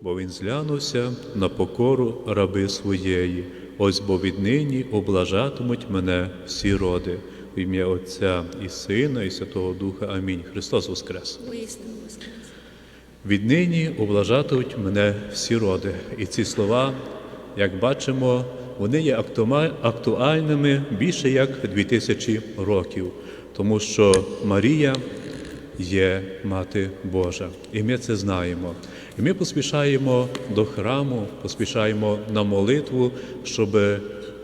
бо він зглянувся на покору раби своєї. Ось бо віднині облажатимуть мене всі роди. В ім'я Отця і Сина, і Святого Духа. Амінь. Христос Воскрес! Віднині облажатимуть мене всі роди. І ці слова, як бачимо, вони є актуальними більше як 2000 років, тому що Марія є Мати Божа, і ми це знаємо. І ми поспішаємо до храму, поспішаємо на молитву, щоб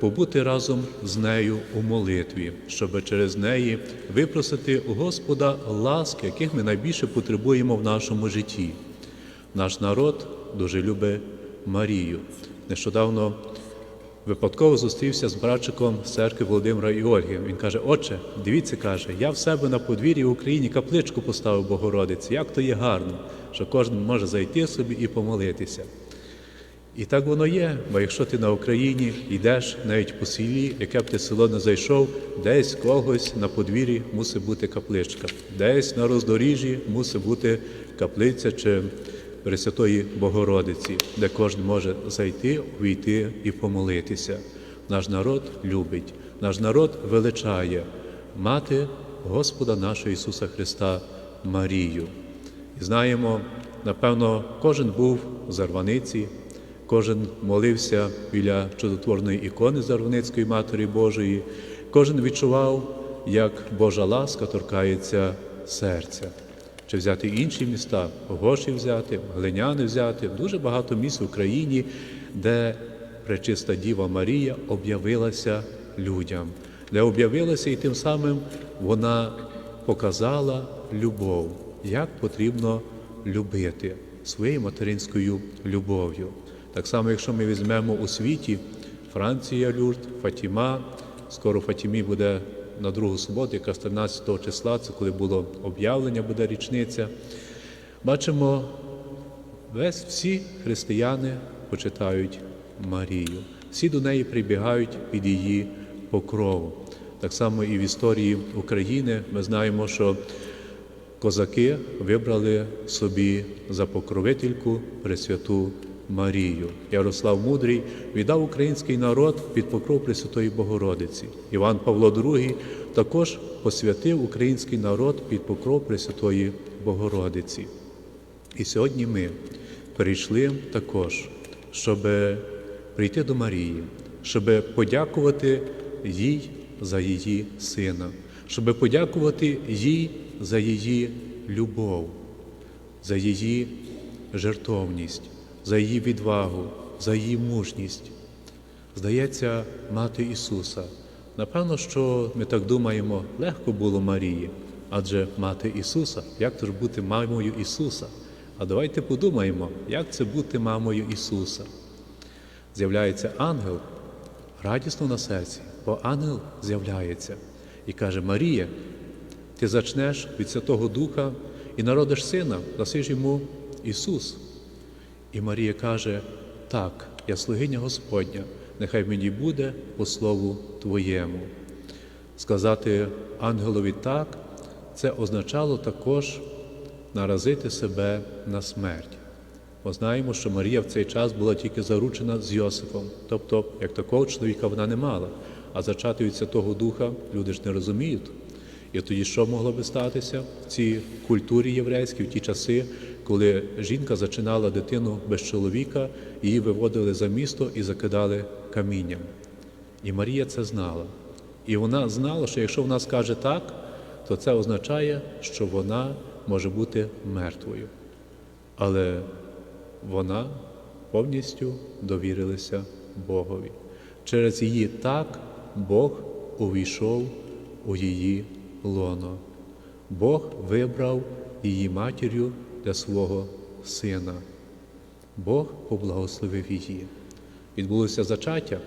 побути разом з нею у молитві, щоб через неї випросити у Господа ласки, яких ми найбільше потребуємо в нашому житті. Наш народ дуже любить Марію. Нещодавно випадково зустрівся з братчиком церкви Володимира і Ольги. Він каже: Отче, дивіться, каже, я в себе на подвір'ї в Україні капличку поставив Богородиці. Як то є гарно, що кожен може зайти собі і помолитися. І так воно є, бо якщо ти на Україні йдеш навіть по селі, яке б ти село не зайшов, десь когось на подвір'ї мусить бути капличка, десь на роздоріжжі мусить бути каплиця чи Пресвятої Богородиці, де кожен може зайти, увійти і помолитися. Наш народ любить, наш народ величає мати Господа нашого Ісуса Христа Марію. І знаємо, напевно, кожен був в Зарваниці, кожен молився біля чудотворної ікони Зарваницької Матері Божої, кожен відчував, як Божа ласка торкається серця. Чи взяти інші міста, Гоші взяти, Глиняни взяти, дуже багато місць в Україні, де пречиста Діва Марія об'явилася людям, де об'явилася і тим самим вона показала любов, як потрібно любити своєю материнською любов'ю. Так само, якщо ми візьмемо у світі Франція, Люрт, Фатіма, скоро Фатімі буде на другу суботу, якраз 13 числа, це коли було об'явлення, буде річниця. Бачимо, весь всі християни почитають Марію. Всі до неї прибігають під її покрову. Так само і в історії України ми знаємо, що козаки вибрали собі за покровительку Пресвяту Марію. Ярослав Мудрий віддав український народ під покров Пресвятої Богородиці. Іван Павло II також посвятив український народ під покров Пресвятої Богородиці. І сьогодні ми прийшли також, щоб прийти до Марії, щоб подякувати їй за її сина, щоб подякувати їй за її любов, за її жертовність, за її відвагу, за її мужність. Здається, мати Ісуса. Напевно, що ми так думаємо, легко було Марії, адже мати Ісуса, як це ж бути мамою Ісуса? А давайте подумаємо, як це бути мамою Ісуса. З'являється ангел радісно на серці, бо ангел з'являється і каже: Марія, ти зачнеш від Святого Духа і народиш сина, дасиш йому Ісус. І Марія каже: Так, я слугиня Господня, нехай мені буде по слову Твоєму. Сказати ангелові так, це означало також наразити себе на смерть. Бо знаємо, що Марія в цей час була тільки заручена з Йосифом, тобто, як такого чоловіка вона не мала, а зачати від Святого Духа люди ж не розуміють. І тоді що могло би статися в цій культурі єврейській, в ті часи, коли жінка зачинала дитину без чоловіка, її виводили за місто і закидали камінням. І Марія це знала. І вона знала, що якщо вона скаже так, то це означає, що вона може бути мертвою. Але вона повністю довірилася Богові. Через її так Бог увійшов у її лоно. Бог вибрав її матір'ю для свого сина. Бог поблагословив її. Відбулося зачаття.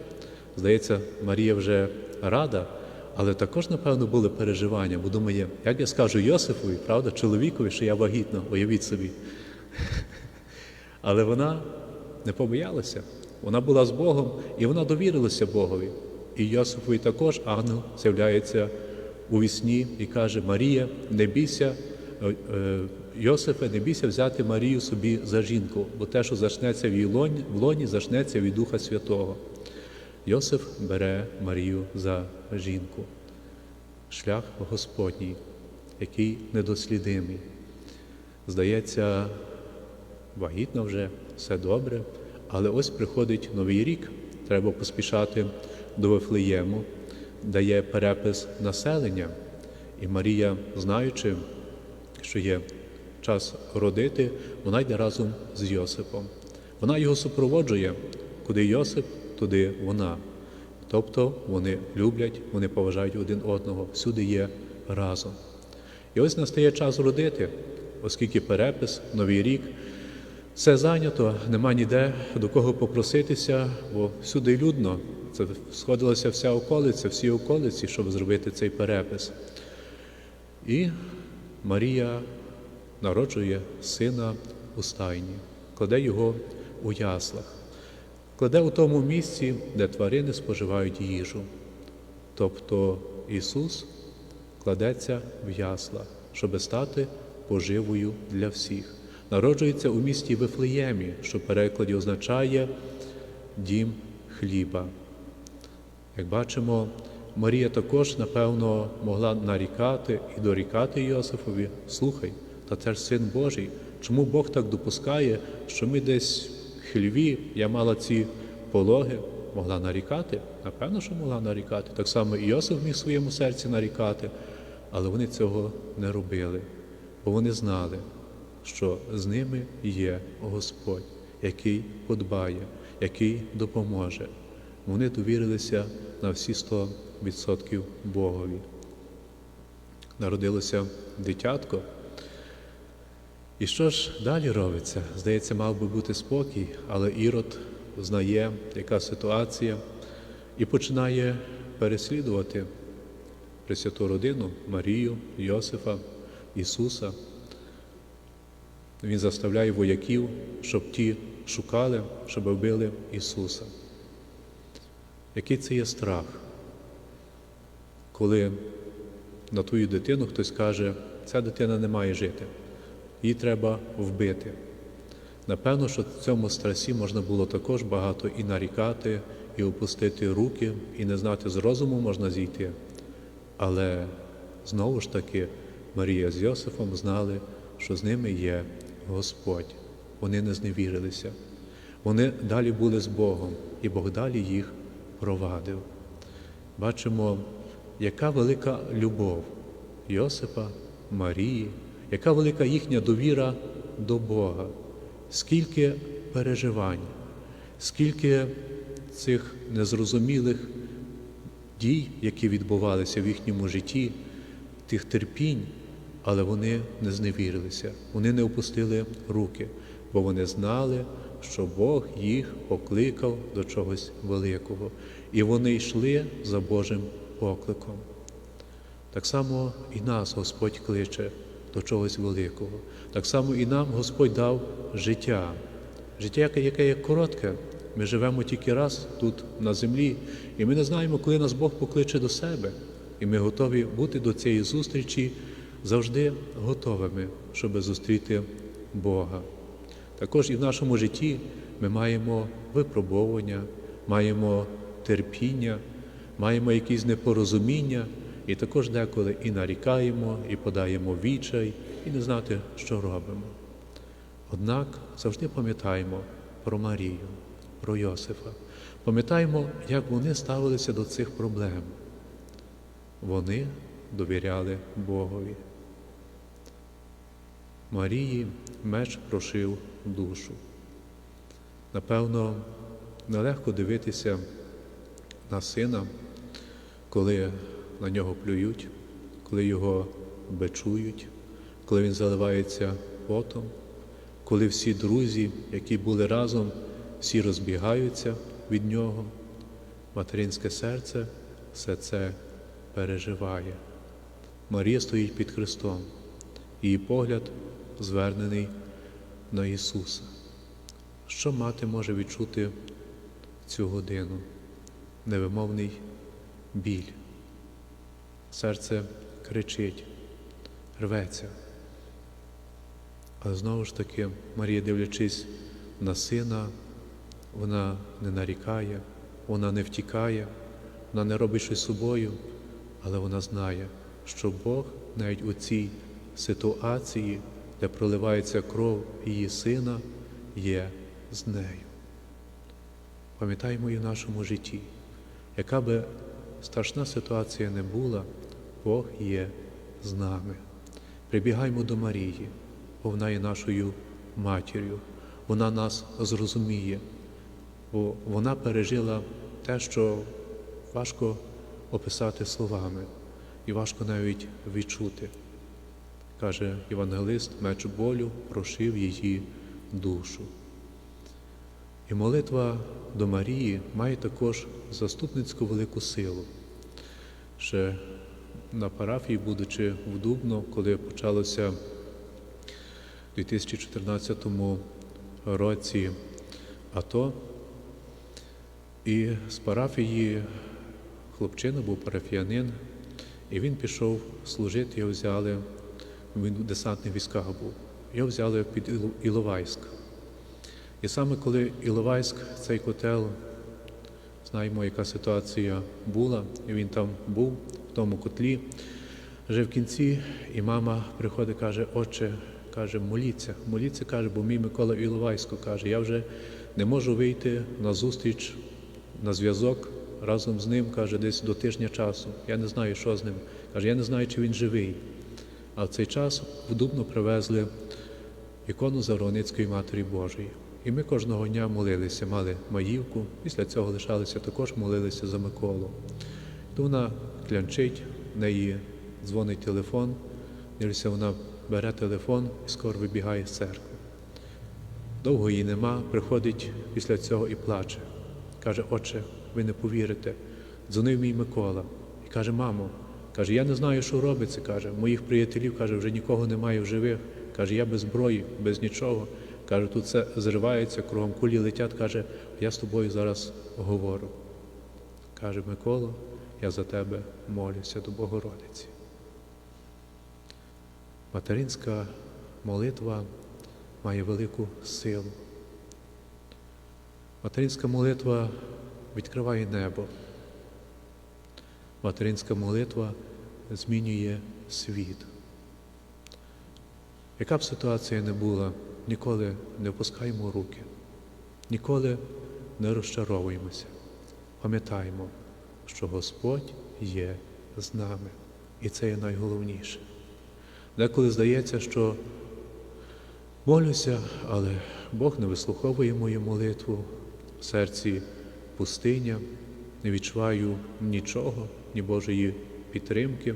Здається, Марія вже рада, але також, напевно, були переживання, бо думає, як я скажу Йосифові, правда, чоловікові, що я вагітна, уявіть собі. Але вона не побоялася. Вона була з Богом і вона довірилася Богові. І Йосифові також ангел з'являється у вісні і каже: Марія, не бійся е, е, Йосифе, не бійся взяти Марію собі за жінку, бо те, що зачнеться в її лоні, в лоні, зачнеться від Духа Святого. Йосиф бере Марію за жінку. Шлях Господній, який недослідимий. Здається, вагітна вже, все добре, але ось приходить новий рік, треба поспішати до Вифлеєму, дає перепис населення. І Марія, знаючи, що є час родити, вона йде разом з Йосипом. Вона його супроводжує, куди Йосип, туди вона. Тобто вони люблять, вони поважають один одного, всюди є разом. І ось настає час родити, оскільки перепис, новий рік, все зайнято, нема ніде до кого попроситися, бо всюди людно. Це сходилася вся околиця, всі околиці, щоб зробити цей перепис. І Марія народжує сина у стайні, кладе його у яслах, кладе у тому місці, де тварини споживають їжу. Тобто Ісус кладеться в ясла, щоб стати поживою для всіх. Народжується у місті Вифлеємі, що в перекладі означає дім хліба. Як бачимо, Марія також, напевно, могла нарікати і дорікати Йосифові, слухай, та це ж син Божий. Чому Бог так допускає, що ми десь в хліві, я мала ці пологи, могла нарікати? Напевно, що могла нарікати. Так само і Йосиф міг в своєму серці нарікати, але вони цього не робили, бо вони знали, що з ними є Господь, який подбає, який допоможе. Вони довірилися на всі 100% Богові. Народилося дитятко. І що ж далі робиться? Здається, мав би бути спокій, але Ірод знає, яка ситуація, і починає переслідувати Пресвяту родину Марію, Йосифа, Ісуса. Він заставляє вояків, щоб ті шукали, щоб вбили Ісуса. Який це є страх, коли на твою дитину хтось каже, ця дитина не має жити, її треба вбити. Напевно, що в цьому страсі можна було також багато і нарікати, і опустити руки, і не знати з розуму можна зійти. Але знову ж таки Марія з Йосифом знали, що з ними є Господь. Вони не зневірилися. Вони далі були з Богом, і Бог далі їх провадив. Бачимо, яка велика любов Йосипа, Марії, яка велика їхня довіра до Бога, скільки переживань, скільки цих незрозумілих дій, які відбувалися в їхньому житті, тих терпінь, але вони не зневірилися, вони не опустили руки, бо вони знали, що Бог їх покликав до чогось великого, і вони йшли за Божим покликом. Так само і нас Господь кличе до чогось великого. Так само і нам Господь дав життя, життя, яке є коротке. Ми живемо тільки раз тут на землі, і ми не знаємо, коли нас Бог покличе до себе. І ми готові бути до цієї зустрічі завжди готовими, щоб зустріти Бога. Також і в нашому житті ми маємо випробовування, маємо терпіння, маємо якісь непорозуміння, і також деколи і нарікаємо, і подаємо відчай, і не знати, що робимо. Однак завжди пам'ятаємо про Марію, про Йосифа, пам'ятаємо, як вони ставилися до цих проблем. Вони довіряли Богові. Марії меч прошив душу. Напевно, нелегко дивитися на сина, коли на нього плюють, коли його бичують, коли він заливається потом, коли всі друзі, які були разом, всі розбігаються від нього. Материнське серце все це переживає. Марія стоїть під Христом, її погляд звернений на Ісуса. Що мати може відчути цю годину? Невимовний біль. Серце кричить, рветься. Але знову ж таки, Марія, дивлячись на сина, вона не нарікає, вона не втікає, вона не робить щось собою, але вона знає, що Бог навіть у цій ситуації, де проливається кров її сина, є з нею. Пам'ятаємо і в нашому житті, яка би страшна ситуація не була, Бог є з нами. Прибігаймо до Марії, бо вона є нашою матір'ю, вона нас зрозуміє, бо вона пережила те, що важко описати словами, і важко навіть відчути. Каже Євангелист, меч болю прошив її душу. І молитва до Марії має також заступницьку велику силу. Ще на парафії, будучи в Дубно, коли почалося в 2014 році АТО, і з парафії хлопчина був парафіянин, і він пішов служити, його взяли, він в десантних військах був, його взяли під Іловайськ. І саме коли Іловайськ, цей котел, знаємо, яка ситуація була, і він там був, в тому котлі, вже в кінці, і мама приходить, каже, отче, каже, моліться, моліться, каже, бо мій Микола в Іловайську каже, я вже не можу вийти на зустріч, на зв'язок разом з ним, каже, десь до тижня часу. Я не знаю, що з ним. Каже, я не знаю, чи він живий. А в цей час в Дубно привезли ікону Завроницької Матері Божої. І ми кожного дня молилися, мали маївку, після цього лишалися також молилися за Миколу. То вона клянчить, в неї дзвонить телефон, дивлюся, вона бере телефон і скоро вибігає з церкви. Довго її нема, приходить після цього і плаче. Каже, отче, ви не повірите. Дзвонив мій Микола і каже, мамо, каже, я не знаю, що робиться. каже, моїх приятелів каже, вже нікого немає в живих. Каже, я без зброї, без нічого. Каже, тут все зривається, кругом кулі летять. Каже, я з тобою зараз говорю. Каже, Микола, я за тебе молюся до Богородиці. Материнська молитва має велику силу. Материнська молитва відкриває небо. Материнська молитва змінює світ. Яка б ситуація не була, ніколи не опускаємо руки, ніколи не розчаровуємося. Пам'ятаємо, що Господь є з нами, і це є найголовніше. Деколи здається, що молюся, але Бог не вислуховує мою молитву, в серці пустиня, не відчуваю нічого, ні Божої підтримки.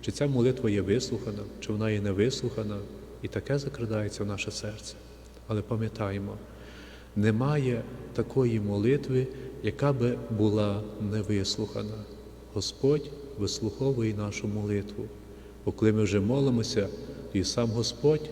Чи ця молитва є вислухана, чи вона є не вислухана, і таке закрадається в наше серце. Але пам'ятаємо, немає такої молитви, яка би була не вислухана. Господь вислуховує нашу молитву. Бо коли ми вже молимося, і сам Господь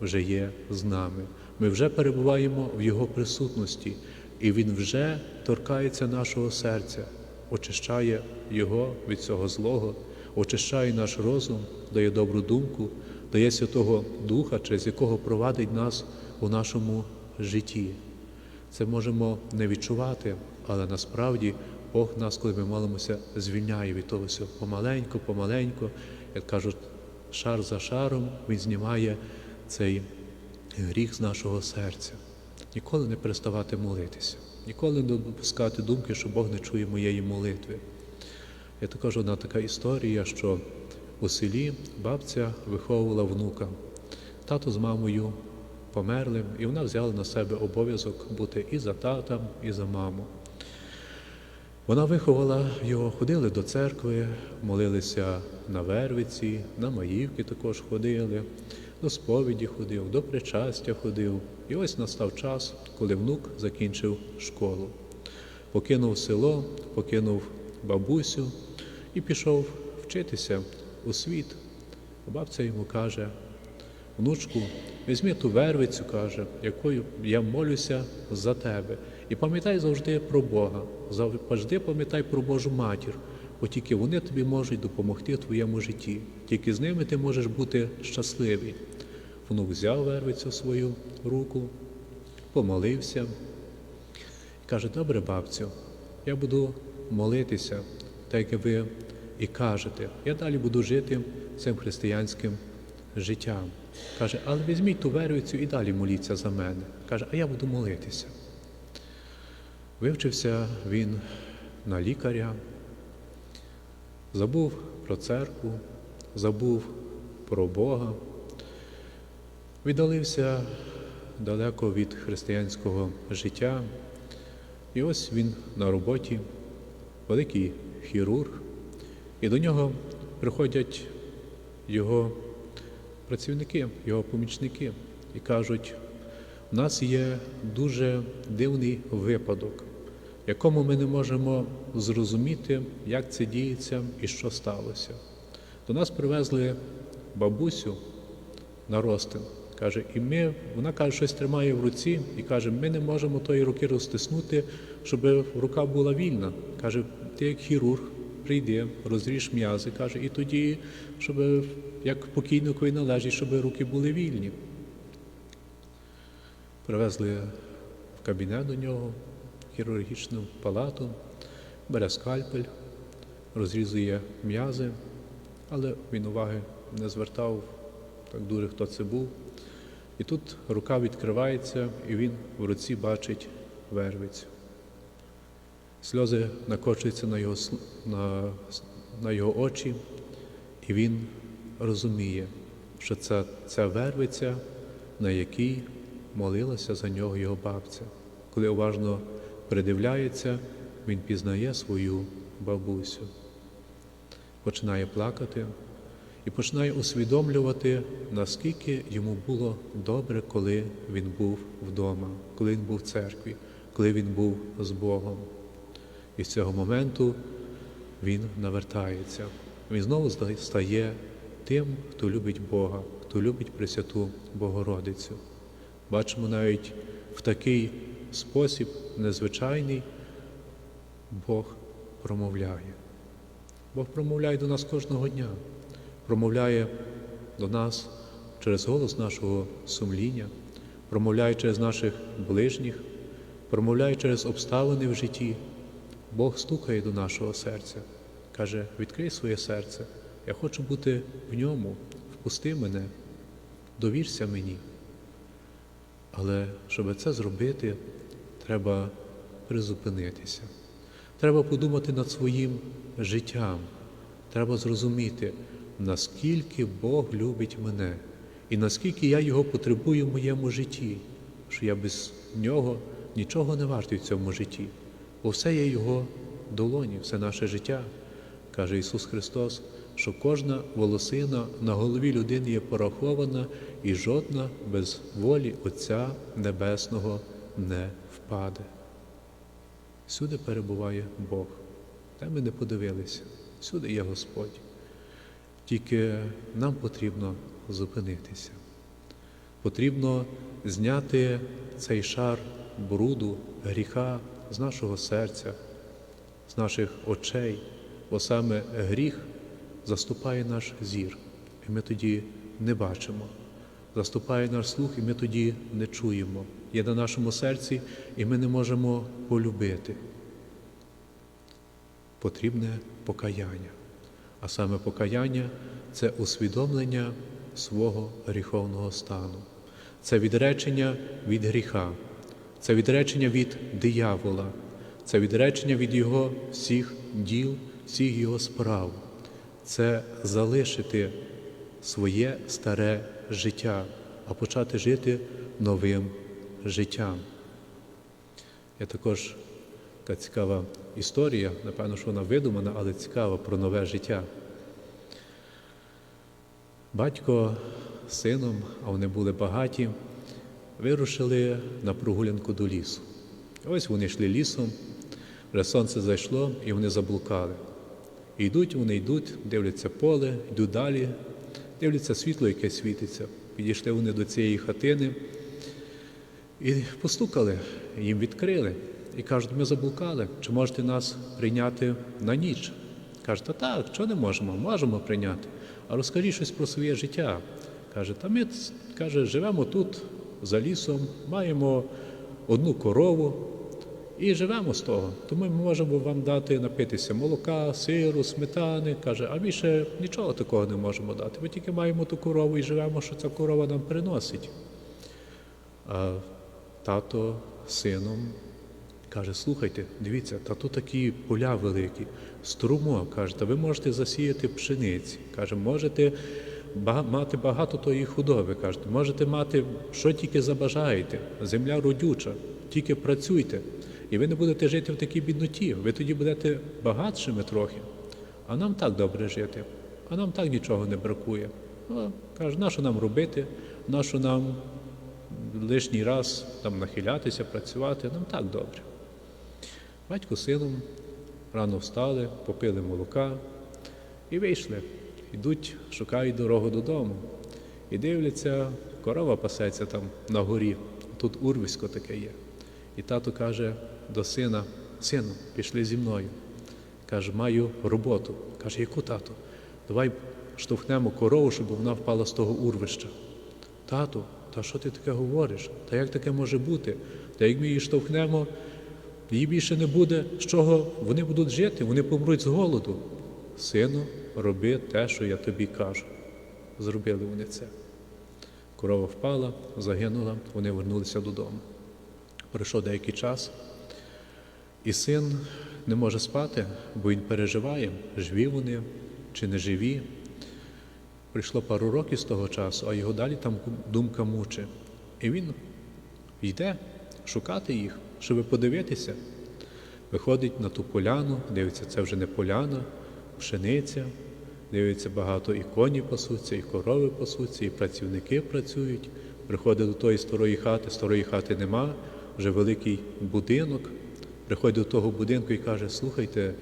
вже є з нами. Ми вже перебуваємо в Його присутності, і Він вже торкається нашого серця, очищає Його від цього злого, очищає наш розум, дає добру думку, дає Святого Духа, через якого провадить нас у нашому житті. Це можемо не відчувати, але насправді Бог нас, коли ми молимося, звільняє від того всього помаленьку, помаленьку, як кажуть, шар за шаром Він знімає цей гріх з нашого серця. Ніколи не переставати молитися, ніколи не допускати думки, що Бог не чує моєї молитви. Є також одна така історія, що у селі бабця виховувала внука. Тато з мамою померли, і вона взяла на себе обов'язок бути і за татом, і за маму. Вона виховала його, ходили до церкви, молилися на Вервиці, на Маївки також ходили, до сповіді ходив, до причастя ходив. І ось настав час, коли внук закінчив школу. Покинув село, покинув бабусю і пішов вчитися у світ. Бабця йому каже, внучку, візьми ту вервицю, каже, якою я молюся за тебе. І пам'ятай завжди про Бога, завжди пам'ятай про Божу матір, бо тільки вони тобі можуть допомогти в твоєму житті. Тільки з ними ти можеш бути щасливий. внук взяв вервицю свою руку, помолився і каже, добре, бабцю, я буду молитися, так як ви і кажете. Я далі буду жити цим християнським життям. Каже, але візьміть ту вервицю і далі моліться за мене. Каже, а я буду молитися. Вивчився він на лікаря, забув про церкву, забув про Бога, віддалився далеко від християнського життя. І ось він на роботі, великий хірург, і до нього приходять його працівники, його помічники, і кажуть, у нас є дуже дивний випадок, якому ми не можемо зрозуміти, як це діється і що сталося. До нас привезли бабусю на розтин. Каже, і ми, вона каже, щось тримає в руці і каже, ми не можемо тої руки розтиснути, щоб рука була вільна. Каже, ти як хірург, прийди, розріж м'язи, каже, і тоді, щоб як покійникові належить, щоб руки були вільні. Привезли в кабінет до нього, хірургічну палату, бере скальпель, розрізує м'язи, але він уваги не звертав так дуже, хто це був. І тут рука відкривається, і він в руці бачить вервицю. Сльози накочуються на його, на, на його очі, і він розуміє, що це ця вервиця, на якій молилася за нього його бабця. Коли уважно придивляється, він пізнає свою бабусю, починає плакати і починає усвідомлювати, наскільки йому було добре, коли він був вдома, коли він був в церкві, коли він був з Богом. І з цього моменту він навертається. Він знову стає тим, хто любить Бога, хто любить Пресвяту Богородицю. Бачимо навіть в такий спосіб незвичайний Бог промовляє. Бог промовляє до нас кожного дня, промовляє до нас через голос нашого сумління, промовляє через наших ближніх, промовляє через обставини в житті. Бог стукає до нашого серця, каже: відкрий своє серце, я хочу бути в ньому, впусти мене, довірся мені. Але щоб це зробити, треба призупинитися. Треба подумати над своїм життям. Треба зрозуміти, наскільки Бог любить мене і наскільки я його потребую в моєму житті, що я без нього нічого не вартий в цьому житті. Бо все є Його долоні, все наше життя, каже Ісус Христос, що кожна волосина на голові людини є порахована, і жодна без волі Отця Небесного не впаде. Всюди перебуває Бог. Де ми не подивилися, всюди є Господь. Тільки нам потрібно зупинитися. Потрібно зняти цей шар бруду, гріха з нашого серця, з наших очей, бо саме гріх заступає наш зір, і ми тоді не бачимо. Заступає наш слух, і ми тоді не чуємо. Є на нашому серці, і ми не можемо полюбити. Потрібне покаяння. А саме покаяння це усвідомлення свого гріховного стану, це відречення від гріха, це відречення від диявола, це відречення від його всіх діл, всіх його справ, це залишити своє старе життя, а почати жити новим життям. Я також така цікава історія, напевно, що вона видумана, але цікава про нове життя. Батько з сином, а вони були багаті, вирушили на прогулянку до лісу. Ось вони йшли лісом, вже сонце зайшло і вони заблукали. Йдуть, вони йдуть, дивляться поле, йдуть далі, дивляться світло, яке світиться. Підійшли вони до цієї хатини і постукали, їм відкрили. І кажуть, ми заблукали, чи можете нас прийняти на ніч? Та так, чого не можемо? Можемо прийняти. А розкажіть щось про своє життя. Каже, та ми каже, живемо тут за лісом, маємо одну корову і живемо з того. Тому ми можемо вам дати напитися молока, сиру, сметани. Каже, а більше нічого такого не можемо дати. Ми тільки маємо ту корову і живемо, що ця корова нам приносить. Тато сином каже: слухайте, дивіться, та тут такі поля великі, струмок, каже, та ви можете засіяти пшениці. Каже, можете мати багато тої худоби, каже, можете мати, що тільки забажаєте. Земля родюча, тільки працюйте. І ви не будете жити в такій бідноті. Ви тоді будете багатшими трохи. А нам так добре жити, а нам так нічого не бракує. Ну, каже, на що нам робити, на що нам лишній раз там нахилятися, працювати, нам так добре. Батько з сином рано встали, попили молока і вийшли. Йдуть, шукають дорогу додому. І дивляться, корова пасеться там на горі. Тут урвисько таке є. І тато каже до сина: сину, пішли зі мною. Каже, маю роботу. Каже, яку тато? Давай штовхнемо корову, щоб вона впала з того урвища. Тату, та що ти таке говориш? Та як таке може бути? Та як ми її штовхнемо, її більше не буде, з чого вони будуть жити, вони помруть з голоду. Сину, роби те, що я тобі кажу. Зробили вони це. Корова впала, загинула, вони вернулися додому. Пройшов деякий час, і син не може спати, бо він переживає, живі вони чи не живі. Прийшло пару років з того часу, а його далі там думка мучить. І він йде шукати їх, щоб подивитися. Виходить на ту поляну, дивиться, це вже не поляна, пшениця, дивиться, багато і коні пасуться, і корови пасуться, і працівники працюють. Приходить до тої старої хати, старої хати нема, вже великий будинок. Приходить до того будинку і каже: слухайте,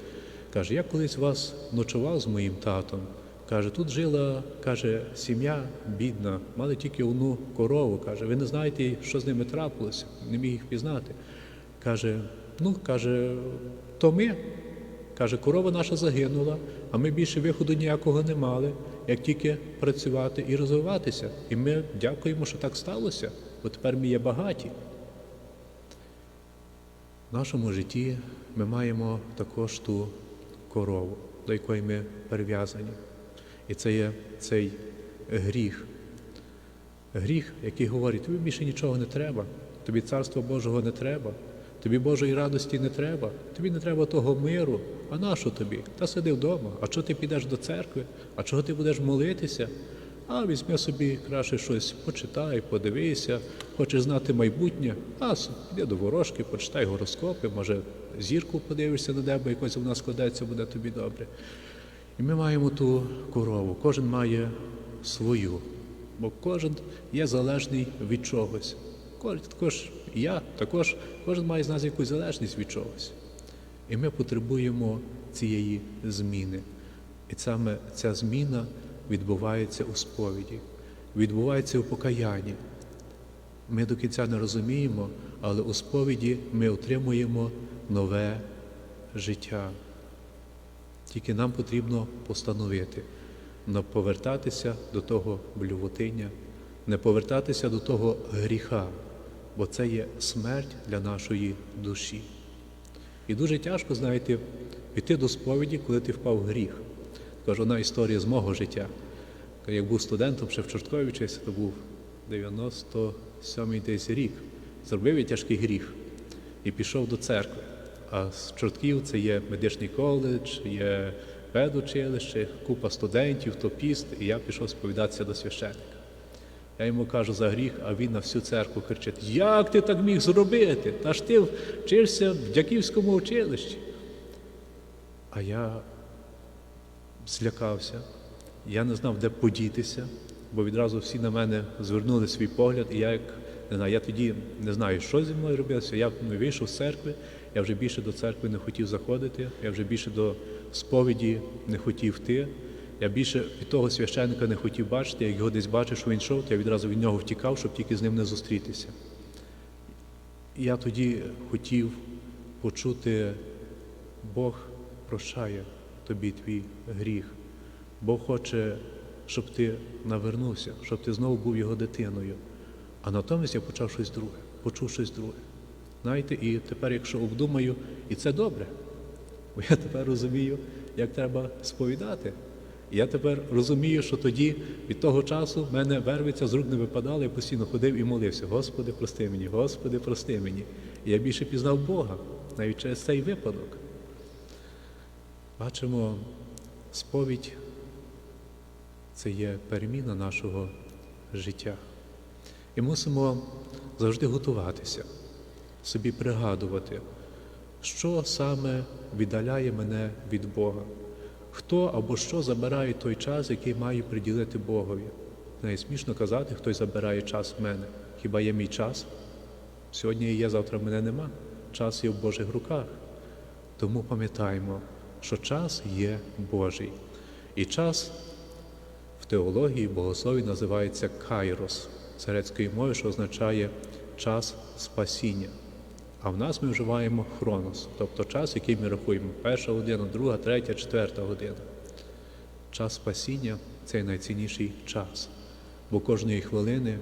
каже, я колись вас ночував з моїм татом. Каже, тут жила, каже, сім'я бідна, мали тільки одну корову. Каже, ви не знаєте, що з ними трапилося, не міг їх пізнати. Каже, ну, каже, то ми. Каже, корова наша загинула, а ми більше виходу ніякого не мали, як тільки працювати і розвиватися. І ми дякуємо, що так сталося, бо тепер ми є багаті. В нашому житті ми маємо також ту корову, до якої ми прив'язані. І це є цей гріх. Гріх, який говорить, тобі більше нічого не треба, тобі царства Божого не треба, тобі Божої радості не треба, тобі не треба того миру. А нащо тобі? Та сиди вдома. А чого ти підеш до церкви? А чого ти будеш молитися? А візьми собі краще щось, почитай, подивися, хочеш знати майбутнє, а піди до ворожки, почитай гороскопи, може зірку подивишся на небо, якось вона складеться, буде тобі добре. І ми маємо ту корову, кожен має свою, бо кожен є залежний від чогось. Також я, також кожен має з нас якусь залежність від чогось. І ми потребуємо цієї зміни. І саме ця зміна відбувається у сповіді, відбувається у покаянні. Ми до кінця не розуміємо, але у сповіді ми отримуємо нове життя. Тільки нам потрібно постановити, не повертатися до того блювотиння, не повертатися до того гріха, бо це є смерть для нашої душі. І дуже тяжко, знаєте, піти до сповіді, коли ти впав в гріх. Кажу, одна історія з мого життя. Як був студентом, ще в Чорткові вчився, то був 97-й десь рік. Зробив я тяжкий гріх і пішов до церкви. А з Чортків це є медичний коледж, є педучилище, купа студентів, то піст, і я пішов сповідатися до священника. Я йому кажу за гріх, а він на всю церкву кричить: Як ти так міг зробити? Та ж ти вчишся в дяківському училищі. А я злякався, я не знав, де подітися, бо відразу всі на мене звернули свій погляд, і я як не знаю, я тоді не знаю, що зі мною робилося. Я вийшов з церкви, я вже більше до церкви не хотів заходити, я вже більше до сповіді не хотів йти. Я більше від того священника не хотів бачити, як його десь бачив, що він йшов, то я відразу від нього втікав, щоб тільки з ним не зустрітися. Я тоді хотів почути, Бог прощає тобі твій гріх. Бог хоче щоб ти навернувся, щоб ти знову був його дитиною. А натомість я почав щось друге, почув щось друге. Знаєте, і тепер, якщо обдумаю, і це добре, бо я тепер розумію, як треба сповідати. І я тепер розумію, що тоді від того часу в мене вервиця з рук не випадала, я постійно ходив і молився. Господи, прости мені, Господи, прости мені. І я більше пізнав Бога, навіть через цей випадок. Бачимо, сповідь це є переміна нашого життя. І мусимо завжди готуватися, собі пригадувати, що саме віддаляє мене від Бога, хто або що забирає той час, який маю приділити Богові. Не смішно казати, хтось забирає час в мене. Хіба є мій час? Сьогодні є, завтра мене нема. Час є в Божих руках. Тому пам'ятаємо, що час є Божий. І час в теології богослові називається кайрос з грецької мови, що означає час спасіння. А в нас ми вживаємо хронос, тобто час, який ми рахуємо перша година, друга, третя, четверта година. Час спасіння це найцінніший час, бо кожної хвилини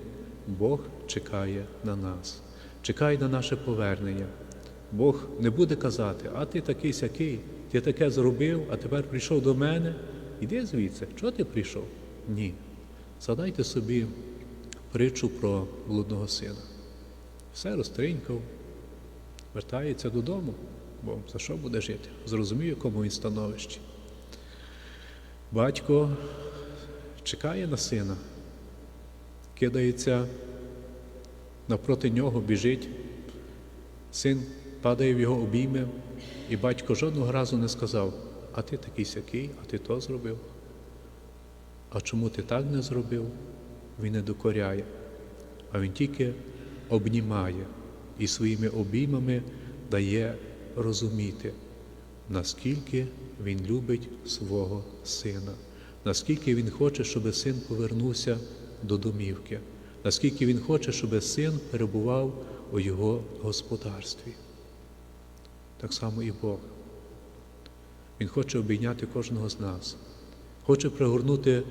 Бог чекає на нас, чекає на наше повернення. Бог не буде казати, а ти такий сякий, ти таке зробив, а тепер прийшов до мене. Іди звідси, чого ти прийшов? Ні. Згадайте собі притчу про блудного сина. Все розтринькав, вертається додому, бо за що буде жити? Зрозумів, якому він становищі. Батько чекає на сина, кидається навпроти нього, біжить. Син падає в його обійми, і батько жодного разу не сказав, а ти такий сякий, а ти то зробив. А чому ти так не зробив? Він не докоряє, а він тільки обнімає і своїми обіймами дає розуміти, наскільки він любить свого сина, наскільки він хоче, щоб син повернувся до домівки, наскільки він хоче, щоб син перебував у його господарстві. Так само і Бог. Він хоче обійняти кожного з нас, хоче пригорнути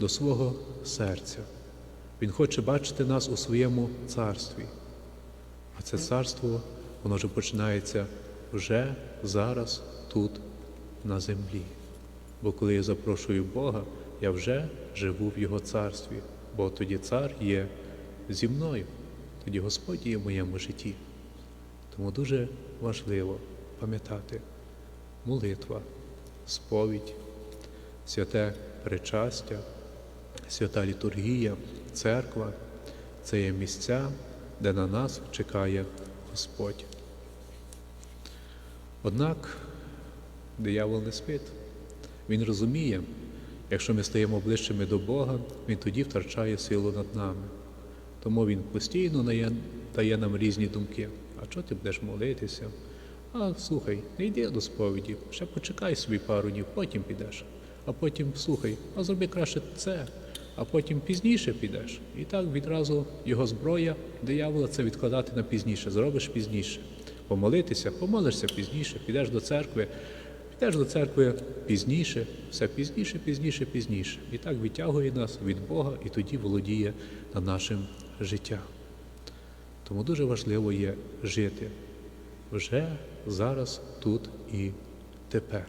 до свого серця. Він хоче бачити нас у своєму царстві. А це царство, воно вже починається вже зараз, тут, на землі. Бо коли я запрошую Бога, я вже живу в Його царстві, бо тоді цар є зі мною, тоді Господь є в моєму житті. Тому дуже важливо пам'ятати молитва, сповідь, святе причастя, свята літургія, церква це є місця, де на нас чекає Господь. Однак диявол не спить. Він розуміє, якщо ми стаємо ближчими до Бога, він тоді втрачає силу над нами. Тому він постійно дає, нам різні думки. А чого ти будеш молитися? А слухай, не йди до сповіді, ще почекай собі пару днів, потім підеш. А потім слухай, а зроби краще це, а потім пізніше підеш. І так відразу його зброя диявола це відкладати на пізніше, зробиш пізніше. Помолитися, помолишся пізніше, підеш до церкви, підеш до церкви пізніше, все пізніше, пізніше, пізніше. І так відтягує нас від Бога і тоді володіє над нашим життям. Тому дуже важливо є жити вже зараз, тут і тепер.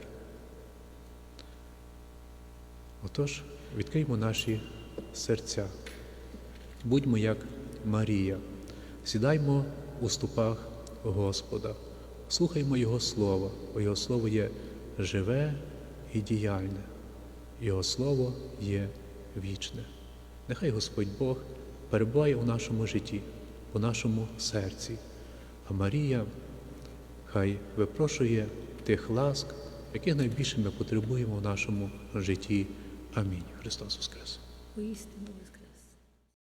Отож, відкриймо наші серця. Будьмо як Марія, сідаймо у ступах Господа, слухаймо Його Слово, бо Його Слово є живе і діяльне, Його Слово є вічне. Нехай Господь Бог перебуває у нашому житті, у нашому серці, а Марія хай випрошує тих ласк, яких найбільше ми потребуємо в нашому житті. Амінь. Христос Воскрес! Поістину воскрес.